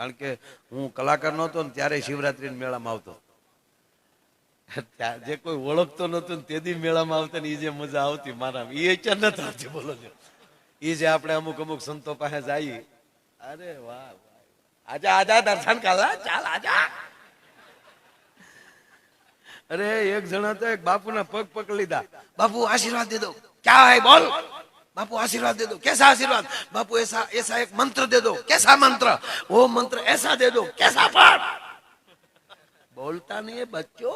કારણ કે હું કલાકાર નહોતો ને ત્યારે શિવરાત્રી મેળામાં આવતો. જે કોઈ ઓળખતો નતો ને તેથી મેળામાં આવતા ને એ જે મજા આવતી મારા એ અત્યારે નથી બોલો છો. એ જે આપણે અમુક અમુક સંતો પાસે જઈએ. અરે વાહ આજા આજા દર્શન કરવા ચાલ, આજા. અરે એક જણા તો એક બાપુના પગ પકડી લીધા. બાપુ આશીર્વાદ દે દો. ક્યાં હે, બોલ. बापू आशीर्वाद दे दो कैसा आशीर्वाद बापू ऐसा ऐसा एक मंत्र दे दो कैसा मंत्र वो मंत्र ऐसा दे दो कैसा पाठ बोलता नहीं है बच्चों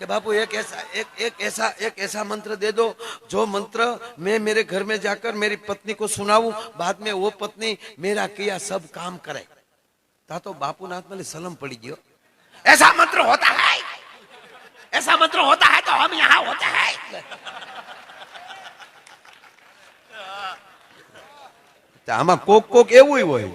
कि बापू एक ऐसा एक एक ऐसा एक ऐसा मंत्र दे दो जो मंत्र मैं मेरे घर में जाकर मेरी पत्नी को सुनाऊं बाद में वो पत्नी मेरा किया सब काम करे ता तो बापू नाथ में सलम पड़ी गयो ऐसा मंत्र होता है ऐसा मंत्र होता है तो हम यहाँ होते हैं આમાં કોક કોક એવું હોય.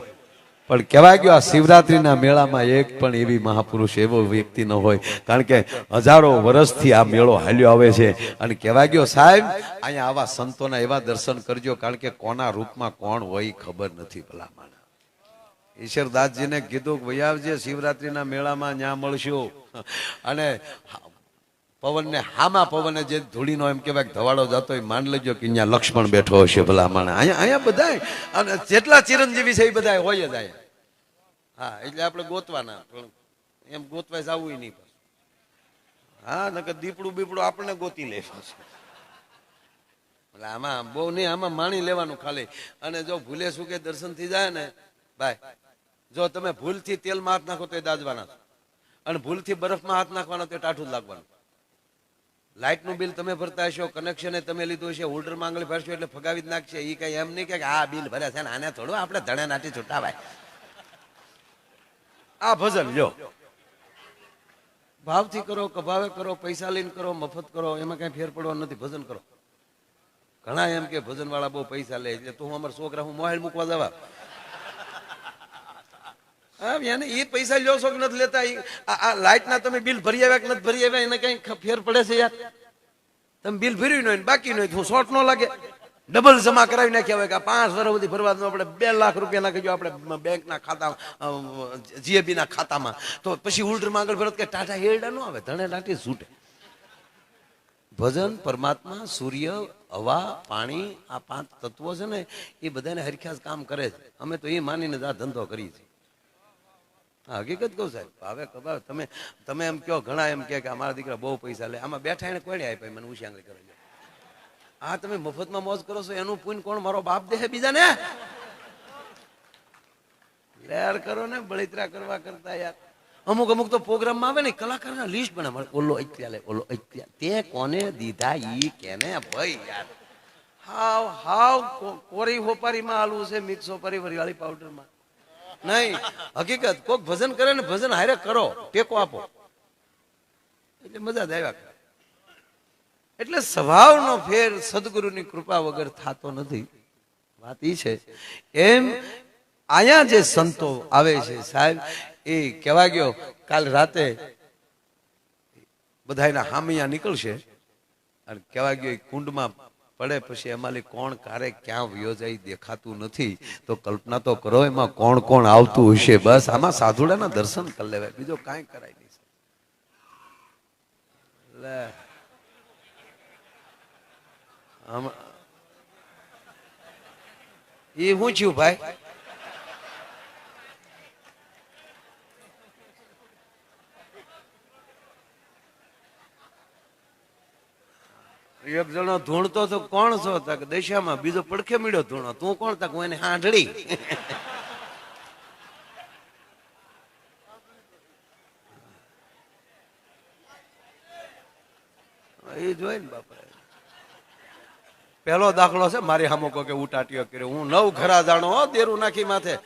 પણ કહેવાય ગયો, આ શિવરાત્રીના મેળામાં એક પણ એવી મહાપુરુષ એવો વ્યક્તિ ન હોય. કારણ કે હજારો વર્ષથી આ મેળો હાલ્યો આવે છે. અને કહેવાય ગયો, સાહેબ, અહીંયા આવા સંતોના એવા દર્શન કરજો, કારણ કે કોના રૂપમાં કોણ હોય ખબર નથી ભલામણ. ઈશ્વરદાસજીને કીધું કે ભાઈ આવજે, શિવરાત્રીના મેળામાં ન્યા મળશું. અને પવનને હામા પવને જે ધૂળીનો એમ કહેવાય કે ધવાડો જતો માન લેજો કે અહીંયા લક્ષ્મણ બેઠો હશે ભલા માણે અહીંયા અહીંયા બધાય. અને જેટલા ચિરંજીવી છે એ બધા હોય જ અહીંયા. હા, એટલે આપણે ગોતવાના. એમ ગોતવાય જવું નહીં હા, નકર દીપડું બીપડું આપણને ગોતી લે એટલે આમાં બહુ નહીં, આમાં માણી લેવાનું ખાલી. અને જો ભૂલે શું કે દર્શન થઈ જાય ને, ભાઈ, જો તમે ભૂલથી તેલમાં હાથ નાખો તો એ દાજવાના. અને ભૂલથી બરફમાં હાથ નાખવાનો તો એ ટાઠું લાગવાનું. લાઇટનું બિલ તમે ભરતા હશો કનેક્શન તમે લીધું હશે હોલ્ડર માંગણી ભરશો એટલે ફગાવી જ નાખશે. એ કઈ એમ નહીં કે આ બિલ ભરે છે આને થોડું આપણે ધણે નાટી છૂટાવાય. આ ભજન, લ્યો. ભાવથી કરો, કભાવે કરો, પૈસા લઈને કરો, મફત કરો, એમાં કઈ ફેર પડવા નથી. ભજન કરો. ઘણા એમ કે ભજન વાળા બહુ પૈસા લે એટલે તું અમારા છોકરા હું મોબાઈલ મૂકવા જવા. હા એને એ પૈસા લ્યો છો નથી લેતા? આ- આ લાઇટના તમે બિલ ભરી આવ્યા નથી ભરી આવ્યા? એને કઈ ફેર પડે છે યાર. તમે બિલ ભર્યું નહીં બાકી નહીં હું શોર્ટ ન લાગે. ડબલ જમા કરાવી નાખ્યા હોય કે પાંચ વર્ષ સુધી ભરવા આપણે બે લાખ રૂપિયા નાખી આપણે બેંકના ખાતા જીએબી ના ખાતામાં. તો પછી ઉલ્ટર આગળ ભરત કે ટાટા હેરડા નો આવે, ધણે લાટી છૂટે. ભજન, પરમાત્મા, સૂર્ય, હવા, પાણી, આ પાંચ તત્વો છે ને, એ બધાને હરખ્યાસ કામ કરે છે. અમે તો એ માનીને આ ધંધો કરીએ છીએ. હકીકત કહું સાહેબ. હવે ખબર, તમે તમે એમ કહો, ઘણા એમ કે અમારા દીકરા બહુ પૈસા લે. આમાં બેઠા એને કોઈ આપ્યા? મને ઉશિયાંગળી કરે આ તમે મફતમાં મોજ કરો છો, એનું પૂન કોણ? મારો બાપ દે બીજા ને લેર કરો ને, બળિતરા કરવા કરતા યાર. અમુક અમુક તો પ્રોગ્રામમાં આવે ને, કલાકારના લિસ્ટ બને મળે ઓલો અત્યારે ઓલો અત્યારે તે કોને દીધા ઈ કેને ભાઈ યાર. હાવ હાવ કોરી હોપારીમાં આલવું છે મિક્સ હોપારી વરિયાળી પાવડરમાં. નહીં. હકીકત, કોક ભજન કરે ને ભજન હારે કરો, ટેકો આપો. એટલે મજા જ એટલે સ્વભાવનો ફેર સદગુરુની કૃપા વગર થતો નથી. વાત ઈ છે. એમ અહીંયા જે સંતો આવે છે સાહેબ, એ કહેવા ગયો, કાલ રાતે બધા એના હામિયા નીકળશે. અને કહેવા ગયો, એ કુંડમાં પડે પછી એમાંથી કોણ ક્યારે ક્યાં વયો દેખાતું નથી. તો કલ્પના તો કરો, એમાં કોણ કોણ આવતું હશે? બસ આમાં સાધુડાના દર્શન કરી લેવાય. બીજો કાંઈ કરાય નહીં લે. આમાં એ હું છું ભાઈ? એક જણો ધૂણતો તો કોણ છો તક? દશામાં બીજો પડખે મળ્યો ધૂણો. તું કોણ તક? હું એને હાંડળી એ જોઈ ને બાપા પેલો દાખલો છે, મારી હામો કો કે ઉટાટીઓ કર્યો. હું નવ ઘરા જાણો દેરું નાખી માથે.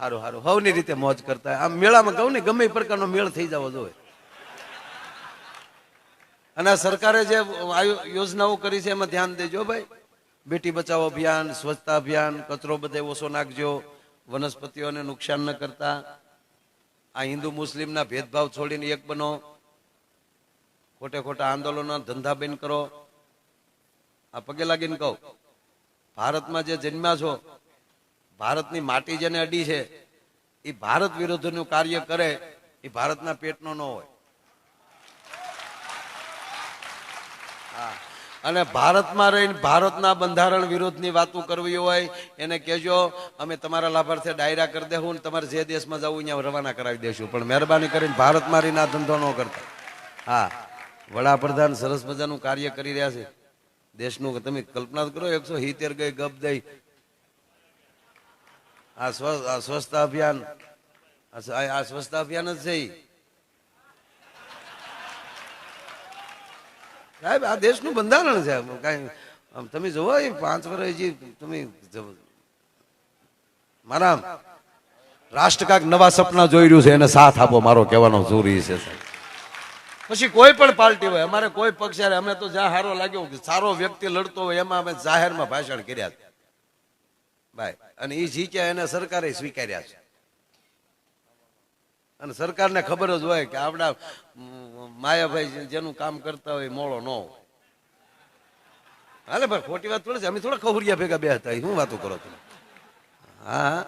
હારું હારું. હવની રીતે મોજ કરતા આમ મેળામાં કહું ને ગમે પ્રકારનો મેળ થઈ જવો જોઈએ અને સરકારે જે યોજનાઓ કરી છે, એમાં ધ્યાન દેજો ભાઈ. બેટી બચાવો અભિયાન, સ્વચ્છતા અભિયાન, કચરો બધે ઓછો નાખજો, વનસ્પતિઓને નુકસાન ન કરતા. આ હિન્દુ મુસ્લિમના ભેદભાવ છોડીને એક બનો. ખોટે ખોટા આંદોલનો ધંધા બેન કરો. આ પગે લાગીને કહો, ભારતમાં જે જન્મ્યા છો, ભારતની માટી જેને અડી છે એ ભારત વિરોધનું કાર્ય કરે એ ભારતના પેટનો ન હોય. અને ભારતમાં રહીને ભારતના બંધારણ વિરોધની વાતો કરવી હોય, એને કહેજો, અમે તમારા લાભાર્થે ડાયરા કરી દેવું ને તમારે જે દેશમાં જવું ત્યાં રવાના કરાવી દેશું. પણ મહેરબાની કરીને ભારતમાં રહીને આ ધંધો ન કરતા. હા, વડાપ્રધાન સરસ મજાનું કાર્ય કરી રહ્યા છે. દેશનું તમે કલ્પના કરો, એકસો હિતેર ગઈ ગપ દઈ. આ સ્વ, આ સ્વચ્છતા અભિયાન, આ સ- આ સ્વચ્છતા અભિયાન જ છે સાહેબ, આ દેશનું બંધારણ છે. કાંઈ તમે જોવો એ પાંચ વર્ષ જે તમે. મારા રાષ્ટ્ર કાંઈક નવા સપના જોઈ રહ્યું છે, એને સાથ આપો. મારો કહેવાનો જરૂરી છે, સાહેબ. પછી કોઈ પણ પાર્ટી હોય, અમારે કોઈ પક્ષ અમે તો જ્યાં સારો લાગ્યો સારો વ્યક્તિ લડતો હોય, એમાં અમે જાહેરમાં ભાષણ કર્યા છે. ભાઈ, અને એ જીત્યા, એને સરકારે સ્વીકાર્યા છે. અને સરકારને ખબર જ હોય કે આપણા માયાભાઈ જેનું કામ કરતા હોય મોળો ન હોય. હાલે ભાઈ, ખોટી વાત થોડી છે. અમે થોડા ખહુરિયા ભેગા બે હતા શું વાતો કરો તમે? હા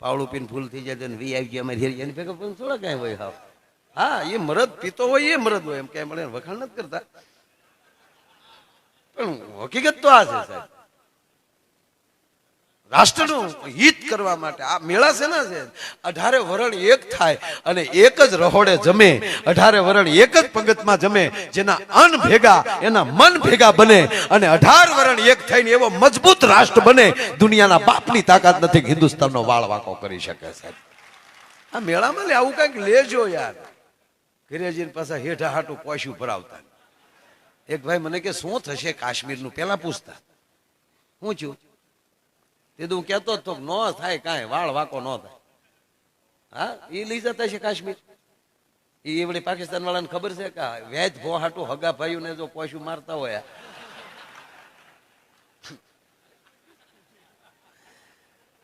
પાવડું પીને ફૂલ થઈ જાય ને વી આવી ગયા અમારી હેરી. એની ભેગા થોડા કાંઈ હોય હા હા, એ મરદ પીતો હોય, એ મરદ હોય. એમ ક્યાંય મળે વખાણ નથી કરતા. પણ હકીકત તો આ છે સાહેબ. રાષ્ટ્રનું હિત કરવા માટે. આ મેળા છે ને છે? અઢારે વરણ એક થાય અને એક જ રહોડે જમે. અઢારે વરણ એક જ પંગતમાં જમે. જેના અન્ન ભેગા, એના મન ભેગા બને. અને અઢાર વરણ એક થઈને એવો મજબૂત રાષ્ટ્ર બને, દુનિયાના બાપની તાકાત નથી, હિન્દુસ્તાનનો વાળ વાંકો કરી શકે સાહેબ. આ મેળામાં લે, આવું કંઈક લેજો યાર. ઘરે પાસે હેઠા હાટું પોસ્યું ભરાવતા એક ભાઈ મને કે, શું થશે કાશ્મીરનું? પેલા પૂછતા. હું છું. હું કેતો તો ન થાય કાંઈ, વાળ વાકો ન થાય. હા, એ લઈ જતા છે કાશ્મીર. એ એવડી પાકિસ્તાન વાળાને ખબર છે કે વેજ ભો હગા ભાઈઓને જો કોશું મારતા હોય.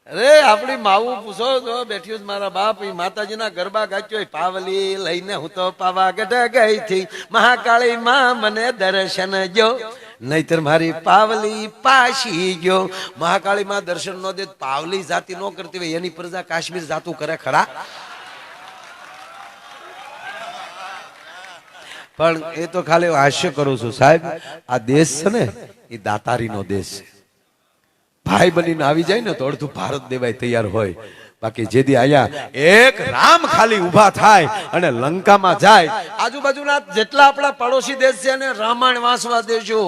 અરે, આપણી માવું પૂછો તો બેઠ્યું મારા બાપ એ માતાજીના ગરબા ગાચ્યો પાવલી લઈને હું તો પાવાગઢ ગઈ થી. મહાકાળી માં મને દર્શન જો. નહીતર મારી પાવલી પાછી ગયો. મહાકાળી માં દર્શન નો દે પાવલી જાતિ નો કરતી હોય, એની પ્રજા કાશ્મીર જાતું કરે ખરા? પણ એ તો ખાલી હાસ્ય કરું છું. સાહેબ, આ દેશ છે ને, એ દાતારીનો દેશ છે. ભાઈ બનીને આવી જાય ને તો અડધું ભારત દેવાય તૈયાર હોય. બાકી જેદી આયા, એક રામ ખાલી ઊભા થાય અને લંકામાં જાય. આજુબાજુના જેટલા આપણા પડોશી દેશ છે એને રામાયણ વાંચવા દેજો.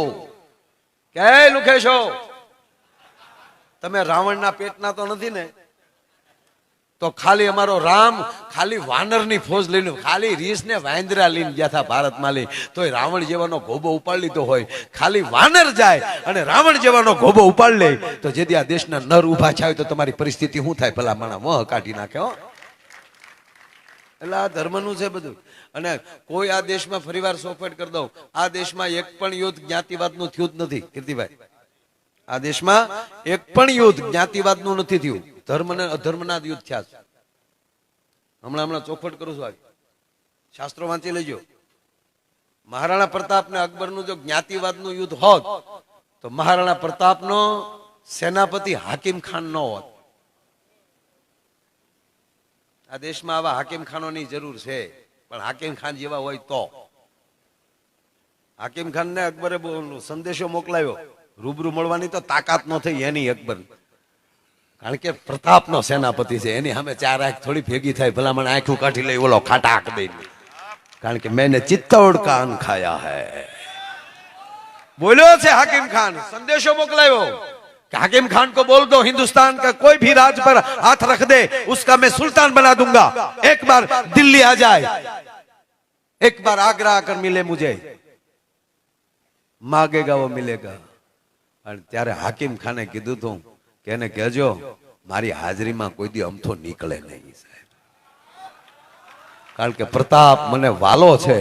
કે લુખેશો? તમે રાવણના પેટના તો નથી ને? તો ખાલી અમારો રામ ખાલી વાનરની ફોજ લઈને, ખાલી રીસ ને વાંદરા લઈને ગયા હતા ભારતમાં લઈ. તોય રાવણ જેવાનો ગોબો ઉપાડી લીધો હોય. ખાલી વાનર જાય અને રાવણ જેવાનો ગોબો ઉપાડી લે. તો જેથી આ દેશના નર ઊભા થાય તો તમારી પરિસ્થિતિ શું થાય ભલા માણા મોહ કાઢી નાખે, હો. એટલે આ ધર્મનું છે બધું. અને કોઈ આ દેશમાં ફરીવાર સોફેટ કરી દઉં. આ દેશમાં એક પણ યુદ્ધ જ્ઞાતિવાદનું થયું જ નથી, કીર્તિભાઈ. આ દેશમાં એક પણ યુદ્ધ જ્ઞાતિવાદનું નથી થયું. ધર્મ ને અધર્મના યુદ્ધ થયા છે. હમણાં હમણાં ચોખવટ કરું છું શાસ્ત્રો વાંચી લેજો. મહારાણા પ્રતાપ ને અકબરનું જો જ્ઞાતિવાદનું યુદ્ધ હોત, તો મહારાણા પ્રતાપનો સેનાપતિ હાકીમ ખાન નો હોત. આ દેશમાં આવા હાકીમ ખાનોની જરૂર છે, પણ હાકિમ ખાન જેવા હોય તો. હાકીમ ખાન ને અકબરે સંદેશો મોકલાવ્યો રૂબરૂ મળવાની તો તાકાત ન થઈ એની અકબર કારણ કે પ્રતાપનો સેનાપતિ છે એની સામે ચાર આંખ થોડી ભેગી થાય ભલામણ આંખું કાઢી લઈ ઓલો ખાટાક દઈ કારણ કે મેને ચિત્તોડ કા અન્ન ખાયા હૈ બોલ્યો છે हाकिम खान संदेशो मोकलायो कि हाकिम खान को बोल दो हिंदुस्तान का कोई भी राज पर हाथ रख दे उसका मैं सुल्तान बना दूंगा एक बार दिल्ली आ जाए एक बार आगरा आकर मिले मुझे मांगेगा वो मिलेगा અને ત્યારે હાકિમ ખાને કીધું તું કે એને કહેજો, મારી હાજરીમાં કોઈ દી અમથો નીકળે નહીં. સાહેબ કારણ કે પ્રતાપ મને વાલો છે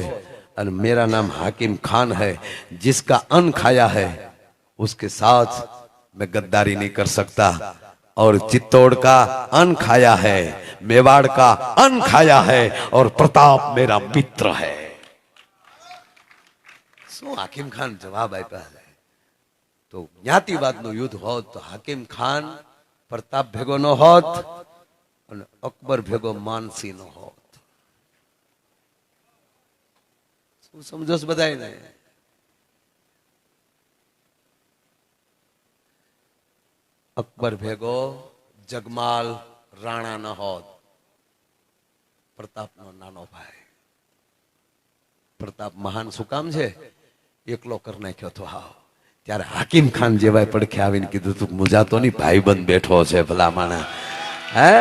અને મેરા નામ હાકિમ ખાન હૈ, જિસકા અન્ન ખાયા હૈ उसके સાથ मैं गद्दारी નહીં કર सकता ઓર ચિત્તોડ કા અન્ન ખાયા હૈ, મેવાડ કા અન્ન ખાયા હૈ और प्रताप मेरा मित्र है શું હાકિમ ખાન જવાબ આપ્યા તો જ્ઞાતિવાદનું યુદ્ધ હોત તો હાકીમ ખાન, પ્રતાપ ભેગો ન હોત અને અકબર ભેગો માનસી નો હોત. શું સમજો બધા અકબર ભેગો જગમાલ રાણા ન હોત. પ્રતાપનો નાનો ભાઈ. પ્રતાપ મહાન શું કામ છે? એકલો કર નાખ્યો તો હાવ. ત્યારે હાકીમ ખાન જેવાય પડખે આવીને કીધું તું મુજાતો ની ભાઈ બંધ બેઠો છે ભલા માણા હે?